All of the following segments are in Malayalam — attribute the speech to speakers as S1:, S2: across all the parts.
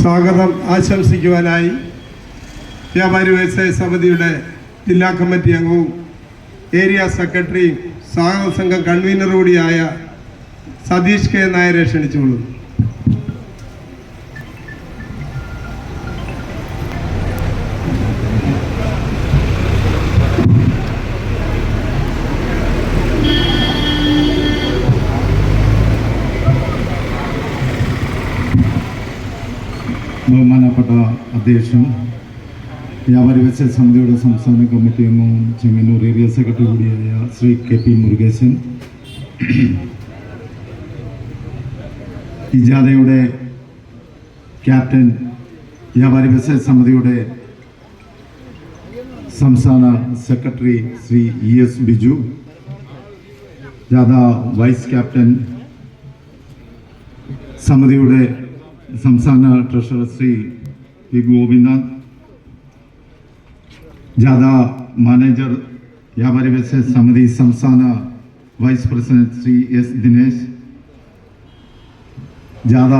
S1: സ്വാഗതം. ആശംസിക്കുവാനായി വ്യാപാരി വ്യവസായ സമിതിയുടെ ജില്ലാ കമ്മിറ്റി അംഗവും ഏരിയ സെക്രട്ടറിയും സ്വാഗത സംഘം കൺവീനർ കൂടിയായ സതീഷ് കെ നായരെ ക്ഷണിച്ചുകൊള്ളുന്നു.
S2: ബഹുമാനപ്പെട്ട അധ്യക്ഷൻ വ്യാപാരി വെച്ച സമിതിയുടെ സംസ്ഥാന കമ്മിറ്റി അംഗവും ചെങ്ങന്നൂർ ഏരിയ സെക്രട്ടറി കൂടിയായ ശ്രീ കെ പി മുരുകേശൻ. ഈ ജാഥയുടെ ക്യാപ്റ്റൻ വ്യാപാരി വെച്ച സമിതിയുടെ സംസ്ഥാന secretary Shri E S Biju ജാഥ വൈസ് ക്യാപ്റ്റൻ സമിതിയുടെ സംസ്ഥാന ട്രഷറർ ശ്രീ വി ഗോപിനാഥ് ജാഥ മാനേജർ വ്യാപാരി വ്യവസായ സമിതി സംസ്ഥാന vice president Shri S Dinesh ജാഥ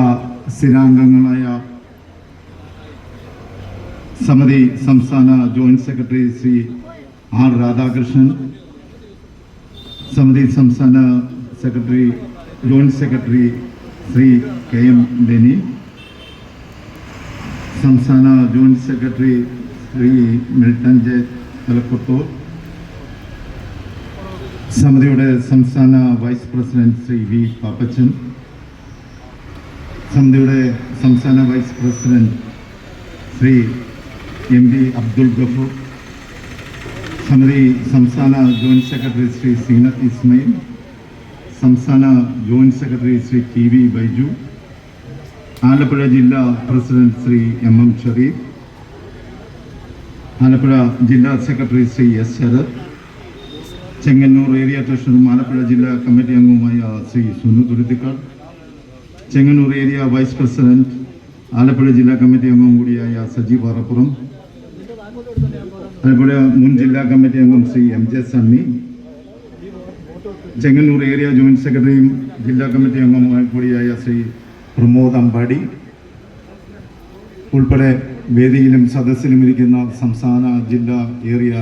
S2: സ്ഥിരാംഗങ്ങളായ സമിതി സംസ്ഥാന joint secretary Shri R Radhakrishnan സമിതി സംസ്ഥാന secretary joint secretary Shri K M Beni സംസ്ഥാന joint secretary Shri Milton J Thalakkuthoor സമിതിയുടെ സംസ്ഥാന vice president Shri V Pappachan. സമിതിയുടെ സംസ്ഥാന vice president Shri M V Abdul Gafoor. സമിതി സംസ്ഥാന ജോയിന്റ് സെക്രട്ടറി ശ്രീ സീനത്ത് ഇസ്മയിൽ. സംസ്ഥാന joint secretary Shri T V Baiju. Alappuzha ജില്ലാ president Shri M M Sharif Alappuzha ജില്ലാ secretary Shri S Sarath Chengannur area ട്രഷറും Alappuzha ജില്ലാ കമ്മിറ്റി അംഗവുമായ Shri Sunu Thuruthikkad Chengannur area vice president Alappuzha ജില്ലാ കമ്മിറ്റി അംഗവും കൂടിയായ സജി പാറപ്പുറം ആലപ്പുഴ മുൻ ജില്ലാ കമ്മിറ്റി അംഗം Shri M J Sunny Chengannur area joint സെക്രട്ടറിയും ജില്ലാ കമ്മിറ്റി അംഗവുമായി കൂടിയായ ശ്രീ പ്രമോദ് അമ്പാടി ഉൾപ്പെടെ വേദിയിലും സദസ്സിലും ഇരിക്കുന്ന സംസ്ഥാന ജില്ലാ ഏറിയ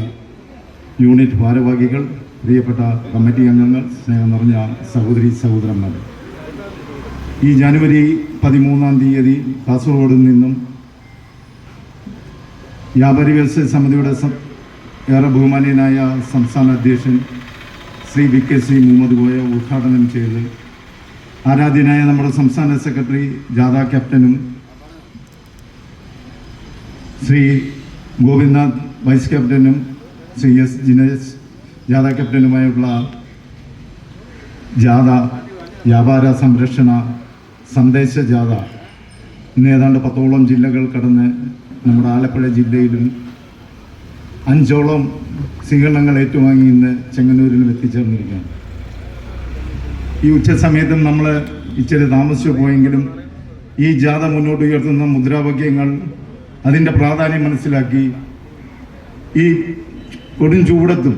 S2: യൂണിറ്റ് ഭാരവാഹികൾ പ്രിയപ്പെട്ട കമ്മിറ്റി അംഗങ്ങൾ സ്നേഹം നിറഞ്ഞ സഹോദരി സഹോദരന്മാർ. ഈ ജനുവരി പതിമൂന്നാം തീയതി കാസർഗോഡ് നിന്നും വ്യാപാരി വ്യവസായ സമിതിയുടെ ഏറെ ബഹുമാനീയനായ സംസ്ഥാന അധ്യക്ഷൻ Shri V K C Muhammad Goya ഉദ്ഘാടനം ചെയ്ത് ആരാധ്യനായ നമ്മുടെ സംസ്ഥാന സെക്രട്ടറി ജാഥ ക്യാപ്റ്റനും ശ്രീ ഗോവിന്ദനാഥ് വൈസ് ക്യാപ്റ്റനും ശ്രീ എസ് ജിനേഷ് ജാഥ ക്യാപ്റ്റനുമായുള്ള ജാഥ വ്യാപാര സംരക്ഷണ സന്ദേശ ജാഥ. ഇന്ന് ഏതാണ്ട് പത്തോളം ജില്ലകൾ കടന്ന് നമ്മുടെ ആലപ്പുഴ ജില്ലയിലും അഞ്ചോളം സ്വീകരണങ്ങൾ ഏറ്റുവാങ്ങി ഇന്ന് ചെങ്ങന്നൂരിലും എത്തിച്ചേർന്നിരിക്കുകയാണ്. ഈ ഉച്ചസമയത്തും നമ്മൾ ഇച്ചിരി താമസിച്ചു പോയെങ്കിലും ഈ ജാഥ മുന്നോട്ട് ഉയർത്തുന്ന മുദ്രാവാക്യങ്ങൾ അതിന്റെ പ്രാധാന്യം മനസ്സിലാക്കി ഈ കൊടും ചൂടത്തും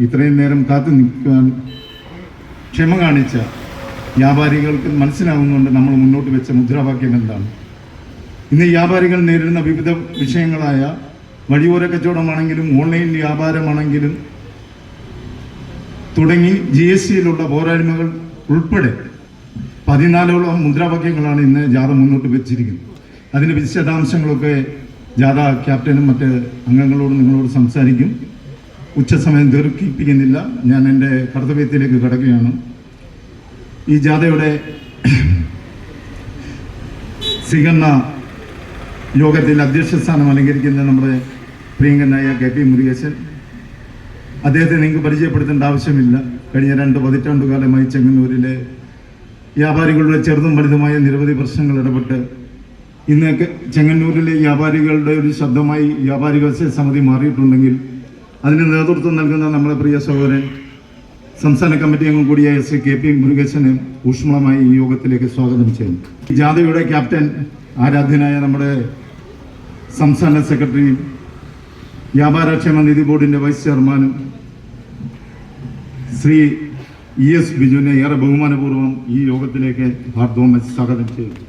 S2: ഇത്രയും നേരം കാത്തു നിൽക്കാൻ ക്ഷമ കാണിച്ച വ്യാപാരികൾക്ക് മനസ്സിലാവുന്നുണ്ട് നമ്മൾ മുന്നോട്ട് വെച്ച മുദ്രാവാക്യം എന്താണ്. ഇന്ന് വ്യാപാരികൾ നേരിടുന്ന വിവിധ വിഷയങ്ങളായ വഴിയോര കച്ചവടമാണെങ്കിലും ഓൺലൈൻ വ്യാപാരമാണെങ്കിലും തുടങ്ങി ജി എസ് ടിയിലുള്ള പോരായ്മകൾ ഉൾപ്പെടെ പതിനാലോളം മുദ്രാവാക്യങ്ങളാണ് ഇന്ന് ജാഥ മുന്നോട്ട് വെച്ചിരിക്കുന്നത്. അതിന്റെ വിശദാംശങ്ങളൊക്കെ ജാഥ ക്യാപ്റ്റനും മറ്റ് അംഗങ്ങളോടും നിങ്ങളോട് സംസാരിക്കും. ഉച്ചസമയം ദീർഘിപ്പിക്കുന്നില്ല. ഞാൻ എന്റെ കർത്തവ്യത്തിലേക്ക് കിടക്കുകയാണ്. ഈ ജാഥയുടെ സ്വീകരണ യോഗത്തിൽ അധ്യക്ഷ സ്ഥാനം അലങ്കരിക്കുന്ന നമ്മുടെ പ്രിയങ്കനായ കെ പി മുരുകേശൻ. അദ്ദേഹത്തെ നിങ്ങൾക്ക് പരിചയപ്പെടുത്തേണ്ട ആവശ്യമില്ല. കഴിഞ്ഞ രണ്ട് പതിറ്റാണ്ടുകാലമായി ചെങ്ങന്നൂരിലെ വ്യാപാരികളുടെ ചെറുതും വലുതുമായ നിരവധി പ്രശ്നങ്ങൾ ഇടപെട്ട് ഇന്ന് ചെങ്ങന്നൂരിലെ വ്യാപാരികളുടെ ഒരു ശബ്ദമായി വ്യാപാരി വ്യവസായ സമിതി മാറിയിട്ടുണ്ടെങ്കിൽ അതിന് നേതൃത്വം നൽകുന്ന നമ്മുടെ പ്രിയ സഹോദരൻ സംസ്ഥാന കമ്മിറ്റി അംഗം കൂടിയായ ശ്രീ കെ പി മുരുകേശന് ഊഷ്മളമായി ഈ യോഗത്തിലേക്ക് സ്വാഗതം ചെയ്യുന്നു. ജാഥയുടെ ക്യാപ്റ്റൻ ആരാധ്യനായ നമ്മുടെ സംസ്ഥാന സെക്രട്ടറിയും വ്യാപാരക്ഷേമ നിധി ബോർഡിന്റെ വൈസ് ചെയർമാനും ശ്രീ ഇ എസ് ബിജുവിനെ ഏറെ ബഹുമാനപൂർവം ഈ യോഗത്തിലേക്ക് ഹാർദവമായി സ്വാഗതം ചെയ്തു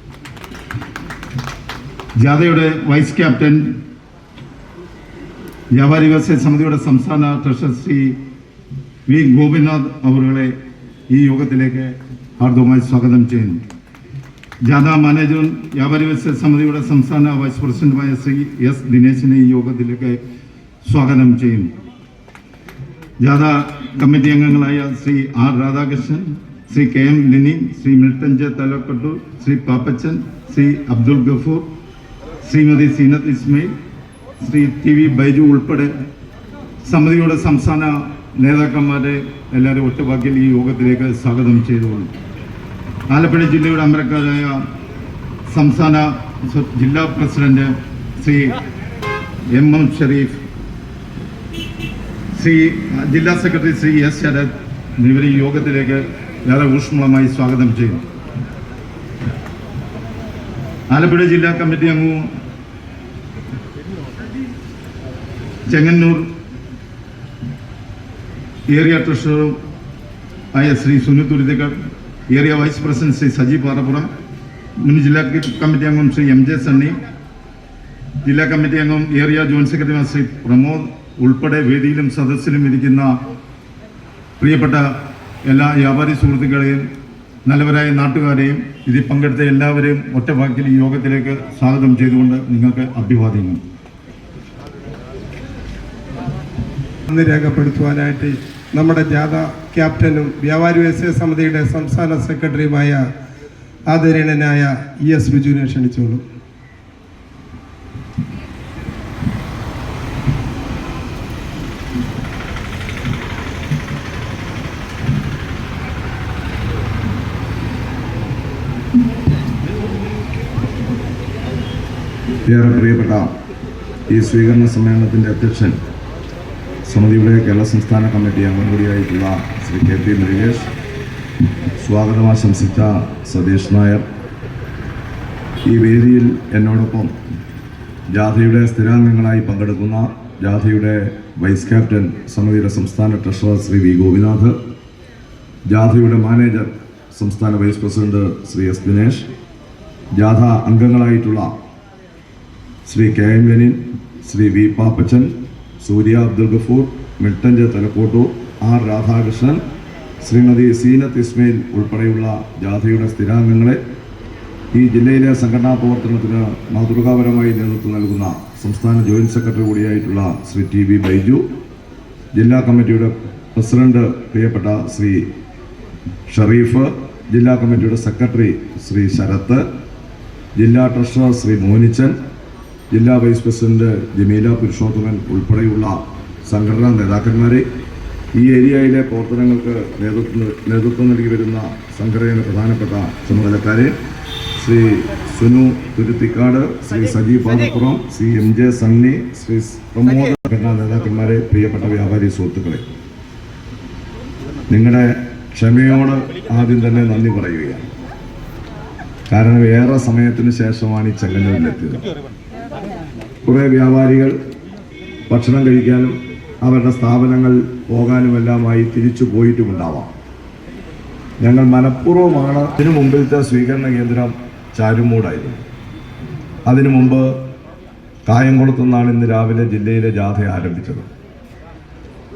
S2: ജാഥയുടെ വൈസ് ക്യാപ്റ്റൻ വ്യാപാരി വ്യവസായ സമിതിയുടെ സംസ്ഥാന ട്രഷറർ ശ്രീ വി ഗോപിനാഥ് അവരുടെ ഈ യോഗത്തിലേക്ക് ഹാർദവമായി സ്വാഗതം ചെയ്യുന്നു. ജാഥ മാനേജറും വ്യാപാരി വ്യവസായ സമിതിയുടെ സംസ്ഥാന വൈസ് പ്രസിഡന്റുമായ ശ്രീ എസ് ദിനേശിനെ ഈ യോഗത്തിലേക്ക് സ്വാഗതം ചെയ്യുന്നു. ജാഥ കമ്മിറ്റി അംഗങ്ങളായ Shri R Radhakrishnan Shri K M Lini Shri Milton J Thalakkattoor Shri Pappachan Shri Abdul Gafoor Shrimati Zeenath Ismail Shri T V Baiju ഉൾപ്പെടെ സമിതിയുടെ സംസ്ഥാന നേതാക്കന്മാരെ എല്ലാവരും ഒറ്റവാക്കിൽ ഈ യോഗത്തിലേക്ക് സ്വാഗതം ചെയ്തുകൊള്ളു ആലപ്പുഴ ജില്ലയുടെ അമരക്കാരായ സംസ്ഥാന ജില്ലാ president Shri M M Sharif Shri ജില്ലാ സെക്രട്ടറി ശ്രീ എസ് ശരത് എന്നിവരെ ഈ യോഗത്തിലേക്ക് വളരെ ഊഷ്മളമായി സ്വാഗതം ചെയ്യുന്നു. ആലപ്പുഴ ജില്ലാ കമ്മിറ്റി അംഗവും ചെങ്ങന്നൂർ ഏരിയ ട്രഷററും ആയ Shri Sunil area vice president Shri Saji Parappuram മുൻ ജില്ലാ കമ്മിറ്റി അംഗം ശ്രീ എം ജെ സണ്ണി ജില്ലാ കമ്മിറ്റി അംഗം area joint secretary Shri Pramod ഉൾപ്പെടെ വേദിയിലും സദസ്സിലും ഇരിക്കുന്ന പ്രിയപ്പെട്ട എല്ലാ വ്യാപാരി സുഹൃത്തുക്കളെയും നല്ലവരായ നാട്ടുകാരെയും ഇതിൽ പങ്കെടുത്ത എല്ലാവരെയും ഒറ്റ വാക്കിൽ ഈ യോഗത്തിലേക്ക് സ്വാഗതം ചെയ്തുകൊണ്ട് നിങ്ങൾക്ക് അഭിവാദ്യങ്ങൾ.
S1: നന്ദി രേഖപ്പെടുത്തുവാനായിട്ട് നമ്മുടെ ജാഥ ക്യാപ്റ്റനും വ്യാപാരി വ്യവസായ സമിതിയുടെ സംസ്ഥാന സെക്രട്ടറിയുമായ ആദരണീയനായ ഇ എസ് ബിജുവിനെ ക്ഷണിച്ചോളൂ
S3: ഏറെ പ്രിയപ്പെട്ട ഈ സ്വീകരണ സമ്മേളനത്തിന്റെ അധ്യക്ഷൻ സമിതിയുടെ കേരള സംസ്ഥാന കമ്മിറ്റി അംഗം കൂടിയായിട്ടുള്ള ശ്രീ കെ പി മുരുകേഷ് സ്വാഗതം ആശംസിച്ച സതീഷ് നായർ. ഈ വേദിയിൽ എന്നോടൊപ്പം ജാഥയുടെ സ്ഥിരാംഗങ്ങളായി പങ്കെടുക്കുന്ന ജാഥയുടെ വൈസ് ക്യാപ്റ്റൻ സമിതിയുടെ സംസ്ഥാന ട്രഷറർ ശ്രീ വി ഗോപിനാഥ് ജാഥയുടെ മാനേജർ സംസ്ഥാന vice president Shri S Dinesh ജാഥ അംഗങ്ങളായിട്ടുള്ള Shri K M Lenin Shri V Pappachan Surya Abdul Gafoor Milton J Thalakkottoor R Radhakrishnan Shrimati Zeenath Ismail ഉൾപ്പെടെയുള്ള ജാഥയുടെ സ്ഥിരാംഗങ്ങളെ ഈ ജില്ലയിലെ സംഘടനാ പ്രവർത്തനത്തിന് മാതൃകാപരമായി നേതൃത്വം നൽകുന്ന സംസ്ഥാന ജോയിന്റ് സെക്രട്ടറി കൂടിയായിട്ടുള്ള ശ്രീ ടി വി ബൈജു ജില്ലാ കമ്മിറ്റിയുടെ പ്രസിഡന്റ് പ്രിയപ്പെട്ട ശ്രീ ഷറീഫ് ജില്ലാ കമ്മിറ്റിയുടെ സെക്രട്ടറി ശ്രീ ശരത്ത് ജില്ലാ ട്രഷറർ ശ്രീ മോനിച്ചൻ ജില്ലാ വൈസ് പ്രസിഡന്റ് ജമീല പുരുഷോത്തമൻ ഉൾപ്പെടെയുള്ള സംഘടനാ നേതാക്കന്മാരെ ഈ ഏരിയയിലെ പ്രവർത്തനങ്ങൾക്ക് നേതൃത്വം നേതൃത്വം നൽകി വരുന്ന സംഘടനയുടെ പ്രധാനപ്പെട്ട ചുമതലക്കാരെ Shri Sunu Thuruthikkad Shri Sajeev Pathappuram Shri M J Sunny Shri Pramod സംഘടനാ നേതാക്കന്മാരെ പ്രിയപ്പെട്ട വ്യാപാരി സുഹൃത്തുക്കളെ. നിങ്ങളുടെ ക്ഷമയോട് ആദ്യം തന്നെ നന്ദി പറയുകയാണ്. കാരണം ഏറെ സമയത്തിന് ശേഷമാണ് ഈ ചെങ്ങന്നൂരിലെത്തിയത് കുറേ വ്യാപാരികൾ ഭക്ഷണം കഴിക്കാനും അവരുടെ സ്ഥാപനങ്ങൾ പോകാനുമെല്ലാമായി തിരിച്ചു പോയിട്ടുമുണ്ടാവാം. ഞങ്ങൾ മനഃപൂർവമാണ് ഇതിനു മുമ്പിലത്തെ സ്വീകരണ കേന്ദ്രം ചാരുമൂടായിരുന്നു. അതിനു മുമ്പ് കായംകുളത്തുനിന്നാണ് ഇന്ന് രാവിലെ ജില്ലയിലെ ജാഥ ആരംഭിച്ചത്.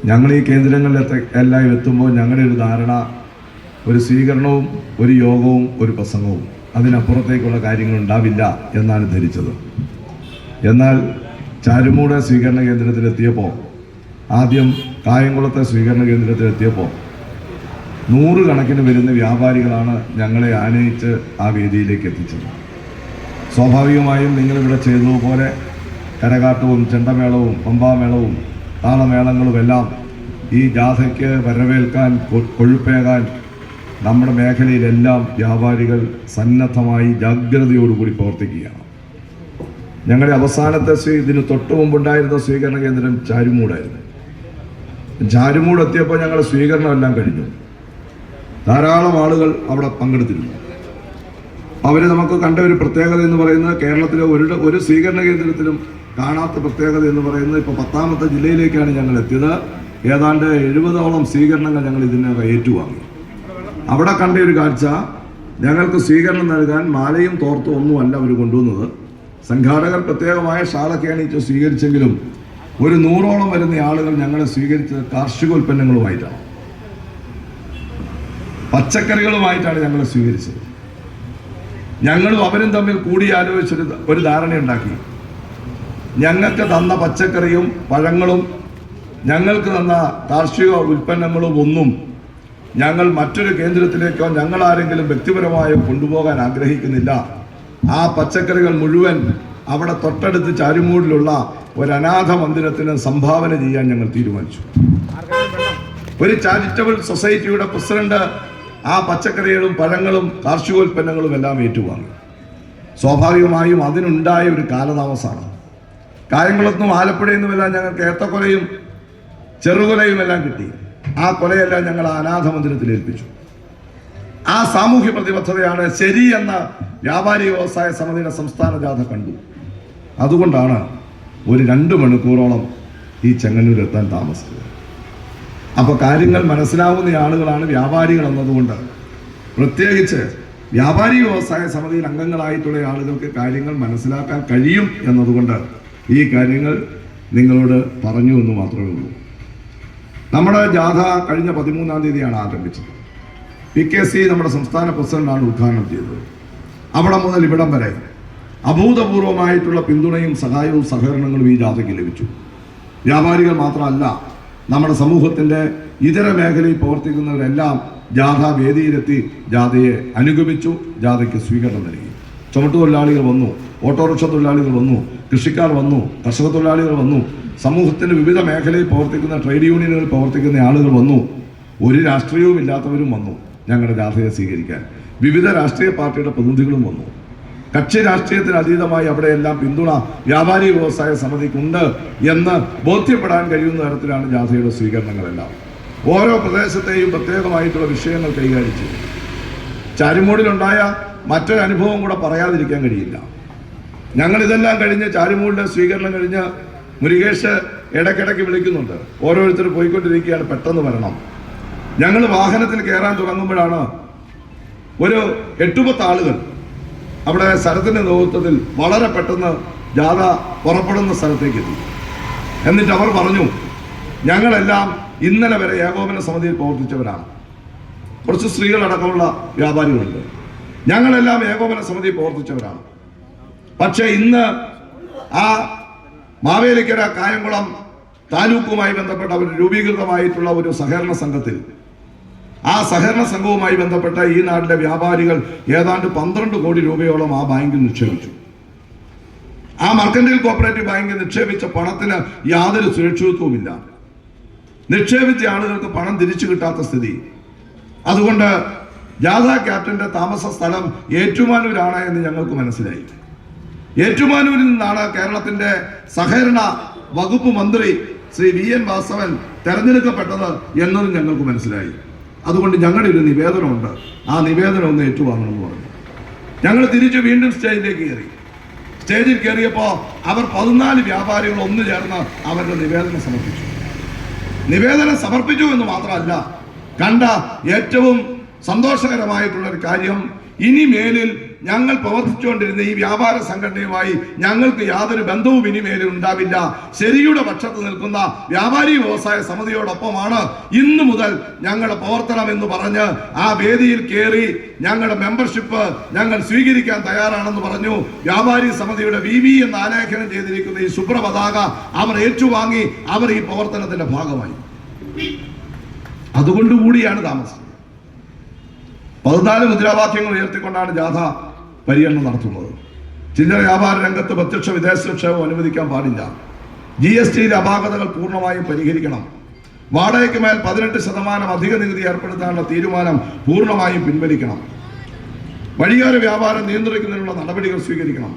S3: ഞങ്ങൾ ഈ കേന്ദ്രങ്ങളിലെത്ത എല്ലാം എത്തുമ്പോൾ ഞങ്ങളുടെ ഒരു ധാരണ ഒരു സ്വീകരണവും ഒരു യോഗവും ഒരു പ്രസംഗവും അതിനപ്പുറത്തേക്കുള്ള കാര്യങ്ങൾ ഉണ്ടാവില്ല എന്നാണ് ധരിച്ചത്. എന്നാൽ ചാരുമൂട് സ്വീകരണ കേന്ദ്രത്തിലെത്തിയപ്പോൾ ആദ്യം കായംകുളത്തെ സ്വീകരണ കേന്ദ്രത്തിലെത്തിയപ്പോൾ നൂറുകണക്കിന് വരുന്ന വ്യാപാരികളാണ് ഞങ്ങളെ ആനയിച്ച് ആ വേദിയിലേക്ക് എത്തിച്ചത്. സ്വാഭാവികമായും നിങ്ങളിവിടെ ചെയ്തതുപോലെ കരകാട്ടവും ചെണ്ടമേളവും പമ്പാമേളവും താളമേളങ്ങളും എല്ലാം ഈ ജാഥയ്ക്ക് വരവേൽക്കാൻ കൊഴുപ്പേകാൻ നമ്മുടെ മേഖലയിലെല്ലാം വ്യാപാരികൾ സന്നദ്ധമായി ജാഗ്രതയോടുകൂടി പ്രവർത്തിക്കുകയാണ്. ഞങ്ങളുടെ അവസാനത്തെ സ്വീ ഇതിന് തൊട്ട് മുമ്പുണ്ടായിരുന്ന സ്വീകരണ കേന്ദ്രം ചാരുമൂടായിരുന്നു. ചാരുമൂട് എത്തിയപ്പോൾ ഞങ്ങളുടെ സ്വീകരണം എല്ലാം കഴിഞ്ഞു. ധാരാളം ആളുകൾ അവിടെ പങ്കെടുത്തിരുന്നു. അവർ നമുക്ക് കണ്ട ഒരു പ്രത്യേകത എന്ന് പറയുന്നത് കേരളത്തിലെ ഒരു ഒരു സ്വീകരണ കേന്ദ്രത്തിലും കാണാത്ത പ്രത്യേകത എന്ന് പറയുന്നത് ഇപ്പോൾ പത്താമത്തെ ജില്ലയിലേക്കാണ് ഞങ്ങൾ എത്തിയത്. ഏതാണ്ട് എഴുപതോളം സ്വീകരണങ്ങൾ ഞങ്ങൾ ഇതിനകം ഏറ്റുവാങ്ങി. അവിടെ കണ്ട ഒരു കാഴ്ച ഞങ്ങൾക്ക് സ്വീകരണം നൽകാൻ മാലയും തോർത്തും ഒന്നുമല്ല അവർ കൊണ്ടുവന്നത്. സംഘാടകർ പ്രത്യേകമായ ഷാളൊക്കെ അണിയിച്ച് സ്വീകരിച്ചെങ്കിലും ഒരു നൂറോളം വരുന്ന ആളുകൾ ഞങ്ങളെ സ്വീകരിച്ചത് കാർഷികോൽപ്പന്നങ്ങളുമായിട്ടാണ് പച്ചക്കറികളുമായിട്ടാണ് ഞങ്ങളെ സ്വീകരിച്ചത്. ഞങ്ങളും അവരും തമ്മിൽ കൂടിയാലോചിച്ചൊരു ഒരു ധാരണയുണ്ടാക്കി. ഞങ്ങൾക്ക് തന്ന പച്ചക്കറിയും പഴങ്ങളും ഞങ്ങൾക്ക് തന്ന കാർഷിക ഉൽപ്പന്നങ്ങളും ഒന്നും ഞങ്ങൾ മറ്റൊരു കേന്ദ്രത്തിലേക്കോ ഞങ്ങൾ ആരെങ്കിലും വ്യക്തിപരമായോ കൊണ്ടുപോകാൻ ആഗ്രഹിക്കുന്നില്ല. ആ പച്ചക്കറികൾ മുഴുവൻ അവിടെ തൊട്ടടുത്ത് ചാരുമൂടിലുള്ള ഒരു അനാഥ മന്ദിരത്തിന് സംഭാവന ചെയ്യാൻ ഞങ്ങൾ തീരുമാനിച്ചു. ഒരു ചാരിറ്റബിൾ സൊസൈറ്റിയുടെ പ്രസിഡന്റ് ആ പച്ചക്കറികളും പഴങ്ങളും കാർഷികോൽപ്പന്നങ്ങളും എല്ലാം ഏറ്റുവാങ്ങി. സ്വാഭാവികമായും അതിനുണ്ടായ ഒരു കാലതാമസമാണ്. കായംകുളത്തും ആലപ്പുഴയിൽ നിന്നുമെല്ലാം ഞങ്ങൾക്ക് ഏത്തക്കൊലയും ചെറുകൊലയും എല്ലാം കിട്ടി. ആ കൊലയെല്ലാം ഞങ്ങൾ അനാഥ മന്ദിരത്തിൽ ഏൽപ്പിച്ചു. ആ സാമൂഹ്യ പ്രതിബദ്ധതയാണ് ശരി എന്ന വ്യാപാരി വ്യവസായ സമിതിയുടെ സംസ്ഥാന ജാഥ കണ്ടു. അതുകൊണ്ടാണ് ഒരു രണ്ട് മണിക്കൂറോളം ഈ ചെങ്ങന്നൂർ എത്താൻ താമസിച്ചത്. അപ്പോൾ കാര്യങ്ങൾ മനസ്സിലാവുന്ന ആളുകളാണ് വ്യാപാരികൾ എന്നതുകൊണ്ട് പ്രത്യേകിച്ച് വ്യാപാരി വ്യവസായ സമിതിയിൽ അംഗങ്ങളായിട്ടുള്ള ആളുകൾക്ക് കാര്യങ്ങൾ മനസ്സിലാക്കാൻ കഴിയും എന്നതുകൊണ്ട് ഈ കാര്യങ്ങൾ നിങ്ങളോട് പറഞ്ഞു എന്ന് മാത്രമേ ഉള്ളൂ. നമ്മുടെ ജാഥ കഴിഞ്ഞ പതിമൂന്നാം തീയതിയാണ് ആരംഭിച്ചത്. പി കെ സി നമ്മുടെ സംസ്ഥാന പ്രസിഡന്റാണ് ഉദ്ഘാടനം ചെയ്തത്. അവിടെ മുതൽ ഇവിടം വരെ അഭൂതപൂർവമായിട്ടുള്ള പിന്തുണയും സഹായവും സഹകരണങ്ങളും ഈ ജാഥയ്ക്ക് ലഭിച്ചു. വ്യാപാരികൾ മാത്രമല്ല നമ്മുടെ സമൂഹത്തിന്റെ ഇതര മേഖലയിൽ പ്രവർത്തിക്കുന്നവരെല്ലാം ജാഥ വേദിയിലെത്തി ജാഥയെ അനുഗമിച്ചു ജാഥയ്ക്ക് സ്വീകരണം നൽകി. ചുമട്ടുതൊഴിലാളികൾ വന്നു ഓട്ടോറിക്ഷ തൊഴിലാളികൾ വന്നു കൃഷിക്കാർ വന്നു കർഷക തൊഴിലാളികൾ വന്നു സമൂഹത്തിന്റെ വിവിധ മേഖലയിൽ പ്രവർത്തിക്കുന്ന ട്രേഡ് യൂണിയനുകൾ പ്രവർത്തിക്കുന്ന ആളുകൾ വന്നു ഒരു രാഷ്ട്രീയവും ഇല്ലാത്തവരും വന്നു. ഞങ്ങളുടെ ജാഥയെ സ്വീകരിക്കാൻ. വിവിധ രാഷ്ട്രീയ പാർട്ടിയുടെ പ്രതിനിധികളും വന്നു. കക്ഷി രാഷ്ട്രീയത്തിന് അതീതമായി അവിടെയെല്ലാം പിന്തുണ വ്യാപാരി വ്യവസായ സമിതിക്കുണ്ട് എന്ന് ബോധ്യപ്പെടാൻ കഴിയുന്ന തരത്തിലാണ് ജാഥയുടെ സ്വീകരണങ്ങളെല്ലാം. ഓരോ പ്രദേശത്തെയും പ്രത്യേകമായിട്ടുള്ള വിഷയങ്ങൾ കൈകാര്യം ചെയ്തു. ചാരിമൂടിലുണ്ടായ മറ്റൊരു അനുഭവം കൂടെ പറയാതിരിക്കാൻ കഴിയില്ല. ഞങ്ങൾ ഇതെല്ലാം കഴിഞ്ഞ് ചാരിമൂടിന്റെ സ്വീകരണം കഴിഞ്ഞ് മുരുകേഷ് ഇടയ്ക്കിടയ്ക്ക് വിളിക്കുന്നുണ്ട്. ഓരോരുത്തർ പോയിക്കൊണ്ടിരിക്കുകയാണ് പെട്ടെന്ന് വരണം. ഞങ്ങൾ വാഹനത്തിൽ കയറാൻ തുടങ്ങുമ്പോഴാണ് ഒരു എട്ടുപത്ത് ആളുകൾ അവിടെ സ്ഥലത്തിന്റെ നേതൃത്വത്തിൽ വളരെ പെട്ടെന്ന് ജാഥ പുറപ്പെടുന്ന സ്ഥലത്തേക്ക് എത്തി. എന്നിട്ട് അവർ പറഞ്ഞു ഞങ്ങളെല്ലാം ഇന്നലെ വരെ ഏകോപന സമിതിയിൽ പ്രവർത്തിച്ചവരാണ്. കുറച്ച് സ്ത്രീകളടക്കമുള്ള വ്യാപാരികളുണ്ട്. ഞങ്ങളെല്ലാം ഏകോപന സമിതിയിൽ പ്രവർത്തിച്ചവരാണ്. പക്ഷേ ഇന്ന് ആ മാവേലിക്കര കായംകുളം താലൂക്കുമായി ബന്ധപ്പെട്ട ഒരു രൂപീകൃതമായിട്ടുള്ള ഒരു സഹകരണ സംഘത്തിൽ ആ സഹകരണ സംഘവുമായി ബന്ധപ്പെട്ട ഈ നാട്ടിലെ വ്യാപാരികൾ ഏതാണ്ട് പന്ത്രണ്ട് കോടി രൂപയോളം ആ ബാങ്കിൽ നിക്ഷേപിച്ചു. ആ മർക്കന്റൈൽ കോപ്പറേറ്റീവ് ബാങ്കിൽ നിക്ഷേപിച്ച പണത്തിന് യാതൊരു സുരക്ഷിതത്വവുമില്ല. നിക്ഷേപിച്ച ആളുകൾക്ക് പണം തിരിച്ചു കിട്ടാത്ത സ്ഥിതി. അതുകൊണ്ട് ജാഥ ക്യാപ്റ്റന്റെ താമസ സ്ഥലം ഏറ്റുമാനൂരാണ് എന്ന് ഞങ്ങൾക്ക് മനസ്സിലായി. ഏറ്റുമാനൂരിൽ നിന്നാണ് കേരളത്തിന്റെ സഹകരണ വകുപ്പ് മന്ത്രി ശ്രീ വി എൻ വാസവൻ തെരഞ്ഞെടുക്കപ്പെട്ടത് എന്നതും ഞങ്ങൾക്ക് മനസ്സിലായി. അതുകൊണ്ട് ഞങ്ങളുടെ ഒരു നിവേദനമുണ്ട് ആ നിവേദനം ഒന്ന് ഏറ്റുവാങ്ങണമെന്ന് പറഞ്ഞു. ഞങ്ങൾ തിരിച്ചു വീണ്ടും സ്റ്റേജിലേക്ക് കയറി. സ്റ്റേജിൽ കയറിയപ്പോൾ അവർ പതിനാല് വ്യാപാരികൾ ഒന്ന് ചേർന്ന് അവരുടെ നിവേദനം സമർപ്പിച്ചു. നിവേദനം സമർപ്പിച്ചു എന്ന് മാത്രമല്ല കണ്ട ഏറ്റവും സന്തോഷകരമായിട്ടുള്ള ഒരു കാര്യം ഇനി മേലിൽ ഞങ്ങൾ പ്രവർത്തിച്ചുകൊണ്ടിരുന്ന ഈ വ്യാപാര സംഘടനയുമായി ഞങ്ങൾക്ക് യാതൊരു ബന്ധവും ഇനിമേലും ഉണ്ടാവില്ല. ശരിയുടെ പക്ഷത്ത് നിൽക്കുന്ന വ്യാപാരി വ്യവസായ സമിതിയോടൊപ്പമാണ് ഇന്നു മുതൽ ഞങ്ങളുടെ പ്രവർത്തനം എന്ന് പറഞ്ഞ് ആ വേദിയിൽ കയറി ഞങ്ങളുടെ മെമ്പർഷിപ്പ് ഞങ്ങൾ സ്വീകരിക്കാൻ തയ്യാറാണെന്ന് പറഞ്ഞു. വ്യാപാരി സമിതിയുടെ വി വി എന്ന് ആലേഖനം ചെയ്തിരിക്കുന്ന ഈ ശുഭ്ര അവർ ഏറ്റുവാങ്ങി അവർ ഈ പ്രവർത്തനത്തിന്റെ ഭാഗമായി. അതുകൊണ്ടുകൂടിയാണ് താമസം. പതിനാല് മുദ്രാവാക്യങ്ങൾ ഉയർത്തിക്കൊണ്ടാണ് ജാഥ. പര്യടനം നടത്തുന്നത്. ചില്ലറ വ്യാപാര രംഗത്ത് പ്രത്യക്ഷ വിദേശ നിക്ഷേപം അനുവദിക്കാൻ പാടില്ല. ജി എസ് ടിയിലെ അപാകതകൾ പൂർണമായും പരിഹരിക്കണം. വാടകയ്ക്ക് മേൽ പതിനെട്ട് ശതമാനം അധിക നികുതി ഏർപ്പെടുത്താനുള്ള തീരുമാനം പൂർണമായും പിൻവലിക്കണം. വഴിയോര വ്യാപാരം നിയന്ത്രിക്കുന്നതിനുള്ള നടപടികൾ സ്വീകരിക്കണം.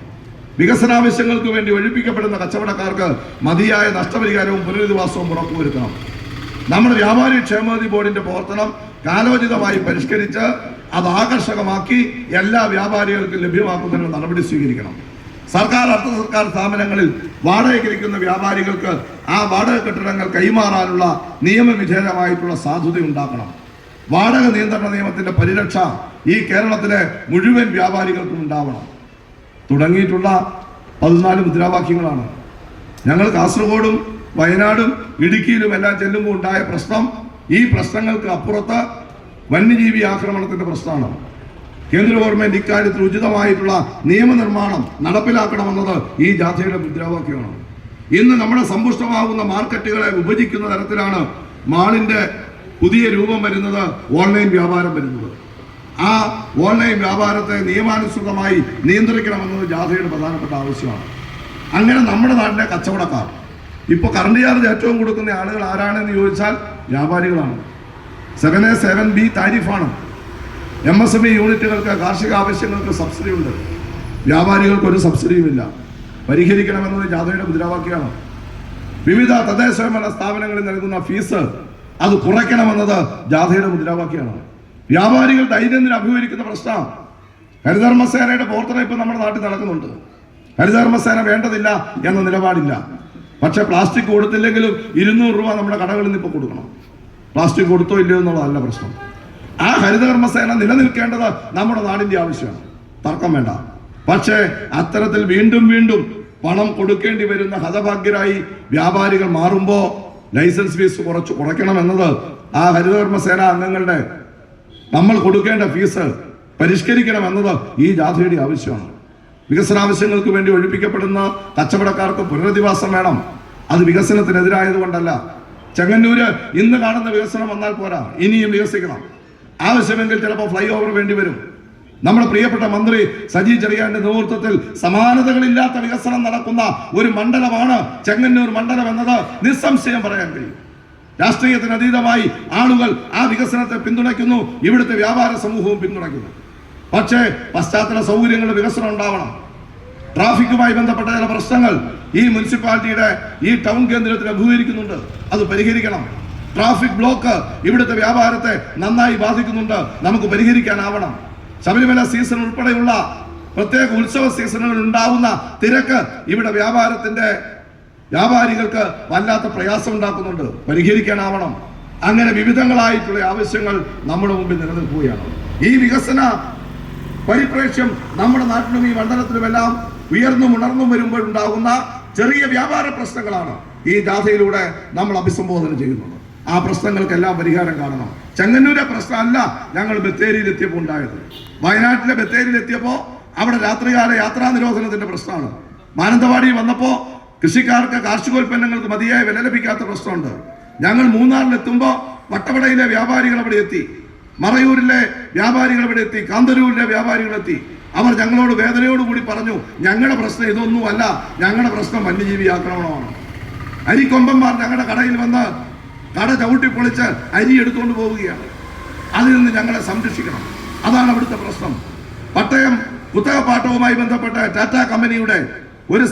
S3: വികസനാവശ്യങ്ങൾക്ക് വേണ്ടി ഒഴിപ്പിക്കപ്പെടുന്ന കച്ചവടക്കാർക്ക് മതിയായ നഷ്ടപരിഹാരവും പുനരധിവാസവും ഉറപ്പുവരുത്തണം. നമ്മുടെ വ്യാപാരി ക്ഷേമനിധി ബോർഡിന്റെ പ്രവർത്തനം കാലോചിതമായി പരിഷ്കരിച്ച് അത് ആകർഷകമാക്കി എല്ലാ വ്യാപാരികൾക്കും ലഭ്യമാക്കുന്നതിന് നടപടി സ്വീകരിക്കണം. സർക്കാർ അർദ്ധ സർക്കാർ സ്ഥാപനങ്ങളിൽ വാടകയ്ക്കിരിക്കുന്ന വ്യാപാരികൾക്ക് ആ വാടക കെട്ടിടങ്ങൾ കൈമാറാനുള്ള നിയമവിധേയമായിട്ടുള്ള സാധ്യത ഉണ്ടാക്കണം വാടക നിയന്ത്രണ നിയമത്തിന്റെ പരിരക്ഷ ഈ കേരളത്തിലെ മുഴുവൻ വ്യാപാരികൾക്കും ഉണ്ടാവണം. തുടങ്ങിയിട്ടുള്ള പതിനാല് മുദ്രാവാക്യങ്ങളാണ്. ഞങ്ങൾ കാസർഗോഡും വയനാടും ഇടുക്കിയിലും എല്ലാം ചെല്ലുമ്പോൾ ഉണ്ടായ പ്രശ്നം ഈ പ്രശ്നങ്ങൾക്ക് അപ്പുറത്ത് വന്യജീവി ആക്രമണത്തിന്റെ പ്രശ്നമാണ് കേന്ദ്ര ഗവൺമെന്റ് ഇക്കാര്യത്തിൽ ഉചിതമായിട്ടുള്ള നിയമനിർമ്മാണം നടപ്പിലാക്കണമെന്നത് ഈ ജാഥയുടെ മുദ്രാവാക്യമാണ്. ഇന്ന് നമ്മുടെ സമ്പുഷ്ടമാകുന്ന മാർക്കറ്റുകളെ വിഭജിക്കുന്ന തരത്തിലാണ് മാളിന്റെ പുതിയ രൂപം വരുന്നത് ഓൺലൈൻ വ്യാപാരം വരുന്നത്. ആ ഓൺലൈൻ വ്യാപാരത്തെ നിയമാനുസൃതമായി നിയന്ത്രിക്കണമെന്നത് ജാഥയുടെ പ്രധാനപ്പെട്ട ആവശ്യമാണ്. അങ്ങനെ നമ്മുടെ നാട്ടിലെ കച്ചവടക്കാർ ഇപ്പോൾ കറണ്ട് ചാർജ് ഏറ്റവും കൊടുക്കുന്ന ആളുകൾ ആരാണെന്ന് ചോദിച്ചാൽ വ്യാപാരികളാണ്. സെവൻ എ സെവൻ ബി താരിഫാണ്. എം എസ് എം ഇ യൂണിറ്റുകൾക്ക് കാർഷിക ആവശ്യങ്ങൾക്ക് സബ്സിഡി ഉണ്ട് വ്യാപാരികൾക്ക് ഒരു സബ്സിഡിയുമില്ല. പരിഹരിക്കണമെന്നത് ജാഥയുടെ മുദ്രാവാക്യമാണ്. വിവിധ തദ്ദേശ സ്വയംഭരണ സ്ഥാപനങ്ങളിൽ നൽകുന്ന ഫീസ് അത് കുറയ്ക്കണമെന്നത് ജാഥയുടെ മുദ്രാവാക്യമാണ്. വ്യാപാരികൾ ദൈനംദിനം അഭിമുഖീകരിക്കുന്ന പ്രശ്നം ഹരിധർമ്മസേനയുടെ പ്രവർത്തനം ഇപ്പം നമ്മുടെ നാട്ടിൽ നടക്കുന്നുണ്ട്. ഹരിധർമ്മസേന വേണ്ടതില്ല എന്ന നിലപാടില്ല. പക്ഷെ പ്ലാസ്റ്റിക് കൊടുത്തില്ലെങ്കിലും ഇരുന്നൂറ് രൂപ നമ്മുടെ കടകളിൽ നിന്ന് ഇപ്പോൾ കൊടുക്കണം. പ്ലാസ്റ്റിക് കൊടുത്തോ ഇല്ലയോ എന്നുള്ളതല്ല പ്രശ്നം. ആ ഹരിതകർമ്മസേന നിലനിൽക്കേണ്ടത് നമ്മുടെ നാടിന്റെ ആവശ്യമാണ്. തർക്കം വേണ്ട. പക്ഷേ അത്തരത്തിൽ വീണ്ടും വീണ്ടും പണം കൊടുക്കേണ്ടി വരുന്ന ഹതഭാഗ്യരായി വ്യാപാരികൾ മാറുമ്പോൾ ലൈസൻസ് ഫീസ് കുറച്ച് കുറയ്ക്കണം എന്നത് ആ ഹരിതകർമ്മസേന അംഗങ്ങളുടെ നമ്മൾ കൊടുക്കേണ്ട ഫീസ് പരിഷ്കരിക്കണം എന്നത് ഈ ജാഥയുടെ ആവശ്യമാണ്. വികസന ആവശ്യങ്ങൾക്ക് വേണ്ടി ഒഴിപ്പിക്കപ്പെടുന്ന കച്ചവടക്കാർക്ക് പുനരധിവാസം വേണം. അത് വികസനത്തിനെതിരായതുകൊണ്ടല്ല. ചെങ്ങന്നൂര് ഇന്ന് കാണുന്ന വികസനം വന്നാൽ പോരാ. ഇനിയും വികസിക്കണം. ആവശ്യമെങ്കിൽ ചിലപ്പോൾ ഫ്ലൈ ഓവർ വേണ്ടി വരും. നമ്മുടെ പ്രിയപ്പെട്ട മന്ത്രി സജി ചെറിയാന്റെ നേതൃത്വത്തിൽ സമാനതകളില്ലാത്ത വികസനം നടക്കുന്ന ഒരു മണ്ഡലമാണ് ചെങ്ങന്നൂർ മണ്ഡലം എന്നത് നിസ്സംശയം പറയാൻ കഴിയും. രാഷ്ട്രീയത്തിനതീതമായി ആളുകൾ ആ വികസനത്തെ പിന്തുണയ്ക്കുന്നു. ഇവിടുത്തെ വ്യാപാര സമൂഹവും പിന്തുണയ്ക്കുന്നു. പക്ഷേ പശ്ചാത്തല സൗകര്യങ്ങളുടെ വികസനം ഉണ്ടാവണം. ട്രാഫിക്കുമായി ബന്ധപ്പെട്ട ചില പ്രശ്നങ്ങൾ ഈ മുനിസിപ്പാലിറ്റിയുടെ ഈ ടൗൺ കേന്ദ്രത്തിൽ അഭിമുഖീകരിക്കുന്നുണ്ട്. അത് പരിഹരിക്കണം. ട്രാഫിക് ബ്ലോക്ക് ഇവിടുത്തെ വ്യാപാരത്തെ നന്നായി ബാധിക്കുന്നുണ്ട്. നമുക്ക് പരിഹരിക്കാനാവണം. ശബരിമല സീസൺ ഉൾപ്പെടെയുള്ള പ്രത്യേക ഉത്സവ സീസണുകളിൽ ഉണ്ടാവുന്ന തിരക്ക് ഇവിടെ വ്യാപാരത്തിന്റെ വ്യാപാരികൾക്ക് വല്ലാത്ത പ്രയാസം ഉണ്ടാക്കുന്നുണ്ട്. പരിഹരിക്കാനാവണം. അങ്ങനെ വിവിധങ്ങളായിട്ടുള്ള ആവശ്യങ്ങൾ നമ്മുടെ മുമ്പിൽ നിലനിൽക്കുകയാണ്. ഈ വികസന പരിപ്രേക്ഷ്യം നമ്മുടെ നാട്ടിലും ഈ മണ്ഡലത്തിലുമെല്ലാം ഉയർന്നും ഉണർന്നും വരുമ്പോഴുണ്ടാകുന്ന ചെറിയ വ്യാപാര പ്രശ്നങ്ങളാണ് ഈ ജാഥയിലൂടെ നമ്മൾ അഭിസംബോധന ചെയ്യുന്നത്. ആ പ്രശ്നങ്ങൾക്കെല്ലാം പരിഹാരം കാണണം. ചെങ്ങന്നൂരെ പ്രശ്നമല്ല ഞങ്ങൾ ബത്തേരിയിൽ എത്തിയപ്പോൾ ഉണ്ടായത്. വയനാട്ടിലെ ബത്തേരിയിൽ എത്തിയപ്പോൾ അവിടെ രാത്രികാല യാത്രാ നിരോധനത്തിന്റെ പ്രശ്നമാണ്. മാനന്തവാടി വന്നപ്പോൾ കൃഷിക്കാർക്ക് കാർഷികോൽപ്പന്നങ്ങൾക്ക് മതിയായ വില ലഭിക്കാത്ത പ്രശ്നമുണ്ട്. ഞങ്ങൾ മൂന്നാറിലെത്തുമ്പോൾ വട്ടവടയിലെ വ്യാപാരികൾ അവിടെ എത്തി. മറയൂരിലെ വ്യാപാരികൾ ഇവിടെ എത്തി കാന്തരൂരിലെ വ്യാപാരികൾ എത്തി. അവർ ഞങ്ങളോട് വേദനയോടുകൂടി പറഞ്ഞു ഞങ്ങളുടെ പ്രശ്നം ഇതൊന്നുമല്ല ഞങ്ങളുടെ പ്രശ്നം വന്യജീവി ആക്രമണമാണ് അരിക്കൊമ്പന്മാർ ഞങ്ങളുടെ കടയിൽ വന്ന് കട ചവിട്ടി പൊളിച്ച് അരി എടുത്തുകൊണ്ട് പോവുകയാണ്. അതിൽ നിന്ന് ഞങ്ങളെ സംരക്ഷിക്കണം. അതാണ് അവിടുത്തെ പ്രശ്നം. പട്ടയം കുത്തകപ്പാട്ടവുമായി ബന്ധപ്പെട്ട ടാറ്റ കമ്പനിയുടെ ഒരു